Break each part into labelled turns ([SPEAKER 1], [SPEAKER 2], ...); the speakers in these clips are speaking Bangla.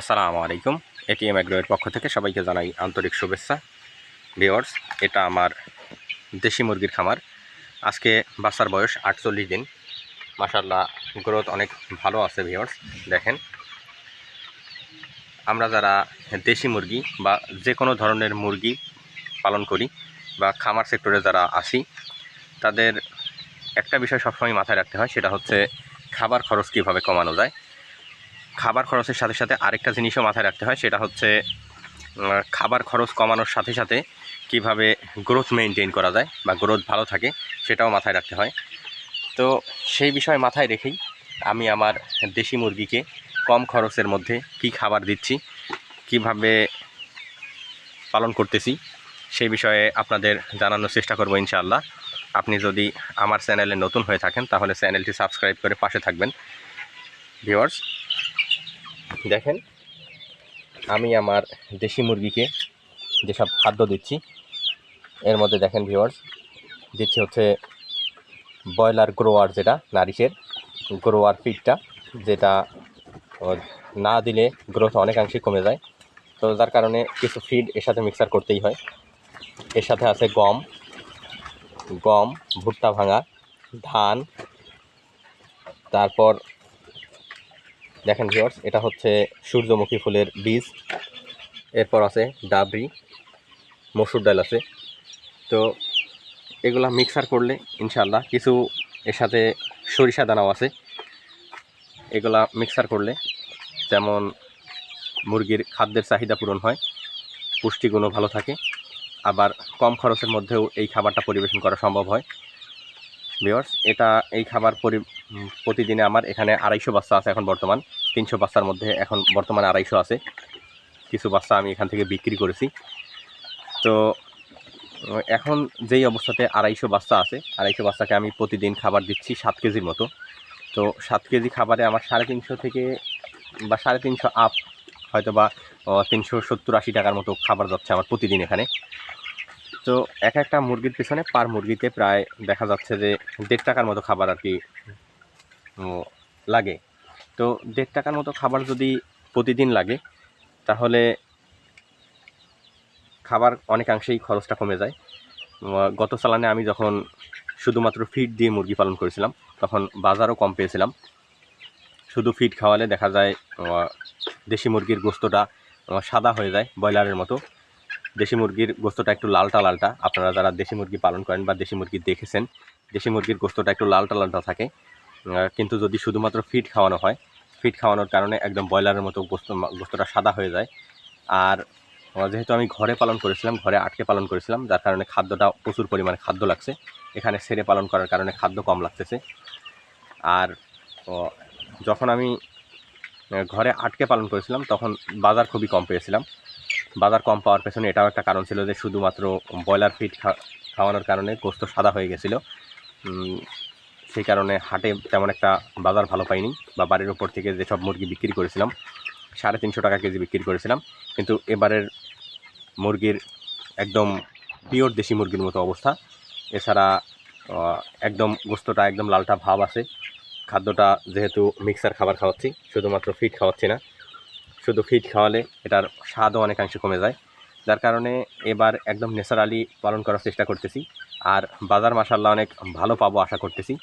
[SPEAKER 1] আসসালামু আলাইকুম। এটিএম অ্যাগ্রোয়ের পক্ষ থেকে সবাইকে জানাই আন্তরিক শুভেচ্ছা। ভিওয়ার্স এটা আমার দেশি মুরগির খামার। আজকে বাচ্চার বয়স আটচল্লিশ দিন। মাসাল্লাহ গ্রোথ অনেক ভালো আছে ভিওয়ার্স দেখেন। আমরা যারা দেশি মুরগি বা যে কোনো ধরনের মুরগি পালন করি বা খামার সেক্টরে যারা আসি, তাদের একটা বিষয় সবসময় মাথায় রাখতে হয়, সেটা হচ্ছে খাবার খরচ কীভাবে কমানো যায়। খাবার খরচের সাথে সাথে আরেকটা জিনিসও মাথায় রাখতে হয়, সেটা হচ্ছে খাবার খরচ কমানোর সাথে সাথে কীভাবে গ্রোথ মেনটেন করা যায় বা গ্রোথ ভালো থাকে সেটাও মাথায় রাখতে হয়। তো সেই বিষয় মাথায় রেখেই আমি আমার দেশি মুরগিকে কম খরচের মধ্যে কি খাবার দিচ্ছি, কীভাবে পালন করতেছি, সেই বিষয়ে আপনাদের জানানোর চেষ্টা করব ইনশাআল্লাহ। আপনি যদি আমার চ্যানেলে নতুন হয়ে থাকেন, তাহলে চ্যানেলটি সাবস্ক্রাইব করে পাশে থাকবেন। ভিওয়ার্স দেখেন, আমি আমার দেশি মুরগিকে যেসব খাদ্য দিচ্ছি, এর মধ্যে দেখেন ভিওয়ার্স দিচ্ছি হচ্ছে ব্রয়লার গ্রোয়ার যেটা, নারিশের গ্রোয়ার ফিডটা যেটা না দিলে গ্রোথ অনেকাংশে কমে যায়। তো যার কারণে কিছু ফিড এর সাথে মিক্সার করতেই হয়। এর সাথে আছে গম গম, ভুট্টা ভাঙা, ধান, তারপর দেখেন ভিওর্স এটা হচ্ছে সূর্যমুখী ফুলের বীজ। এরপর আছে ডাবরি, মসুর ডাল আছে। তো এগুলা মিক্সার করলে ইনশাল্লাহ কিছু এর সাথে সরিষা দানাও আছে। এগুলা মিক্সার করলে যেমন মুরগির খাদ্যের চাহিদা পূরণ হয়, পুষ্টিগুণও ভালো থাকে। আবার কম খরচের মধ্যেও এই খাবারটা পরিবেশন করা সম্ভব হয়। ভিওর্স এটা এই খাবার পরি প্রতিদিনে আমার এখানে আড়াইশো বাচ্চা আছে এখন বর্তমান। তিনশো বাচ্চার মধ্যে এখন বর্তমানে আড়াইশো আছে। কিছু বাচ্চা আমি এখান থেকে বিক্রি করেছি। তো, এখন যেই অবস্থাতে আড়াইশো বাচ্চা আছে, আড়াইশো বাচ্চাকে আমি প্রতিদিন খাবার দিচ্ছি সাত কেজির মতো। তো, সাত কেজি খাবারে আমার সাড়ে তিনশো থেকে, বা সাড়ে তিনশো আপ হয়তো বা তিনশো সত্তর আশি টাকার মতো খাবার যাচ্ছে আমার প্রতিদিন এখানে। তো এক একটা মুরগির পেছনে পার মুরগিতে প্রায় দেখা যাচ্ছে যে দেড় টাকার মতো খাবার আর কি লাগে। তো দেড় টাকার মতো খাবার যদি প্রতিদিন লাগে, তাহলে খাবার অনেকাংশেই খরচটা কমে যায়। গত সালানে আমি যখন শুধুমাত্র ফিড দিয়ে মুরগি পালন করেছিলাম, তখন বাজারও কম পেয়েছিলাম। শুধু ফিড খাওয়ালে দেখা যায় দেশি মুরগির গোস্তটা সাদা হয়ে যায়, ব্রয়লারের মতো। দেশি মুরগির গোস্তটা একটু লালটা লালটা। আপনারা যারা দেশি মুরগি পালন করেন বা দেশি মুরগি দেখেছেন, দেশি মুরগির গোস্তটা একটু লালটা লালটা থাকে। কিন্তু যদি শুধুমাত্র ফিড খাওয়ানো হয়, ফিড খাওয়ানোর কারণে একদম ব্রয়লারের মতো গোস্ত, গোস্তটা সাদা হয়ে যায়। আর যেহেতু আমি ঘরে পালন করেছিলাম, ঘরে আটকে পালন করেছিলাম, যার কারণে খাদ্যটা প্রচুর পরিমাণে খাদ্য লাগছে। এখানে ছেড়ে পালন করার কারণে খাদ্য কম লাগতেছে। আর যখন আমি ঘরে আটকে পালন করেছিলাম, তখন বাজার খুবই কম পেয়েছিলাম। বাজার কম পাওয়ার পেছনে এটাও একটা কারণ ছিল যে শুধুমাত্র ব্রয়লার ফিড খাওয়ানোর কারণে গোস্ত সাদা হয়ে গেছিল। সেই কারণে হাটে তেমন একটা বাজার ভালো পাইনি বা বাড়ির ওপর থেকে যেসব মুরগি বিক্রি করেছিলাম, সাড়ে তিনশো টাকা কেজি বিক্রি করেছিলাম। কিন্তু এবারের মুরগির একদম পিওর দেশি মুরগির মতো অবস্থা। এছাড়া একদম গোস্তটা একদম লালটা ভাব আছে। খাদ্যটা যেহেতু মিক্সার খাবার খাওয়াচ্ছি, শুধুমাত্র ফিড খাওয়াচ্ছি না। শুধু ফিড খাওয়ালে এটার স্বাদও অনেকাংশে কমে যায়। যার কারণে এবার একদম ন্যাচারালি পালন করার চেষ্টা করতেছি। আর বাজার মাসাল্লাহ অনেক ভালো পাবো আশা করতেছি।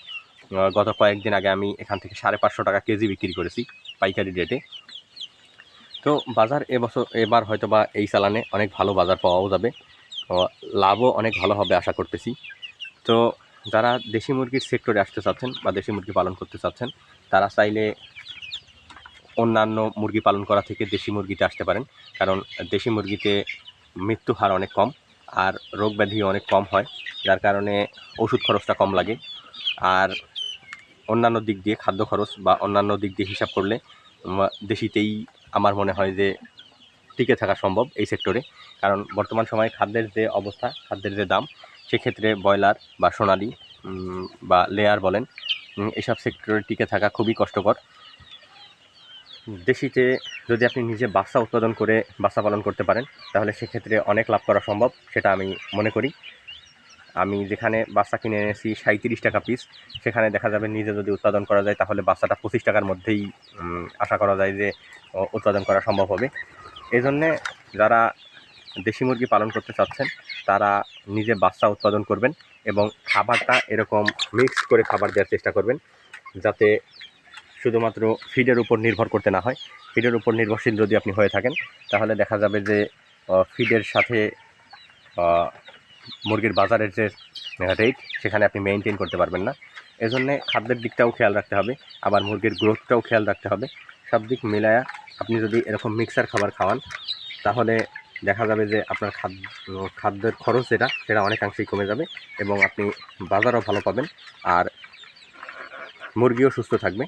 [SPEAKER 1] গত কয়েকদিন আগে আমি এখান থেকে সাড়ে পাঁচশো টাকা কেজি বিক্রি করেছি পাইকারি রেটে তো বাজার এবছর এবার হয়তো বা এই চালানে অনেক ভালো বাজার পাওয়াও যাবে। লাভও অনেক ভালো হবে আশা করতেছি। তো যারা দেশি মুরগির সেক্টরে আসতে চাচ্ছেন বা দেশি মুরগি পালন করতে চাচ্ছেন, তারা চাইলে অন্যান্য মুরগি পালন করা থেকে দেশি মুরগিতে আসতে পারেন। কারণ দেশি মুরগিতে মৃত্যু হার অনেক কম আর রোগ ব্যাধি অনেক কম হয়, যার কারণে ওষুধ খরচটা কম লাগে। আর অন্যান্য দিক দিয়ে খাদ্য খরচ বা অন্যান্য দিক দিয়ে হিসাব করলে দেশিতেই আমার মনে হয় যে টিকে থাকা সম্ভব এই সেক্টরে। কারণ বর্তমান সময়ে খাদ্যের যে অবস্থা, খাদ্যের যে দাম, সেক্ষেত্রে ব্রয়লার বা সোনালি বা লেয়ার বলেন এসব সেক্টরে টিকে থাকা খুবই কষ্টকর। দেশিতে যদি আপনি নিজে বাচ্চা উৎপাদন করে বাচ্চা পালন করতে পারেন, তাহলে সেক্ষেত্রে অনেক লাভ করা সম্ভব, সেটা আমি মনে করি। আমি যেখানে বাচ্চা কিনে এনেছি সাঁত্রিশ টাকা পিস সেখানে দেখা যাবে নিজে যদি উৎপাদন করা যায়, তাহলে বাচ্চাটা পঁচিশ টাকার মধ্যেই আশা করা যায় যে উৎপাদন করা সম্ভব হবে। এই জন্যে যারা দেশি মুরগি পালন করতে চাচ্ছেন, তারা নিজে বাচ্চা উৎপাদন করবেন এবং খাবারটা এরকম মিক্সড করে খাবার দেওয়ার চেষ্টা করবেন, যাতে শুধুমাত্র ফিডের উপর নির্ভর করতে না হয়। ফিডের উপর নির্ভরশীল যদি আপনি হয়ে থাকেন, তাহলে দেখা যাবে যে ফিডের সাথে মুরগির বাজারের যে রেট সেখানে আপনি মেনটেন করতে পারবেন না। এজন্যে খাদ্যের দিকটাও খেয়াল রাখতে হবে, আবার মুরগির গ্রোথটাও খেয়াল রাখতে হবে। সব দিক মিলায়া আপনি যদি এরকম মিক্সার খাবার খাওয়ান, তাহলে দেখা যাবে যে, আপনার খাদ্য খাদ্যের খরচ যেটা, সেটা অনেকাংশেই কমে যাবে এবং আপনি বাজারও ভালো পাবেন, আর মুরগিও সুস্থ থাকবে।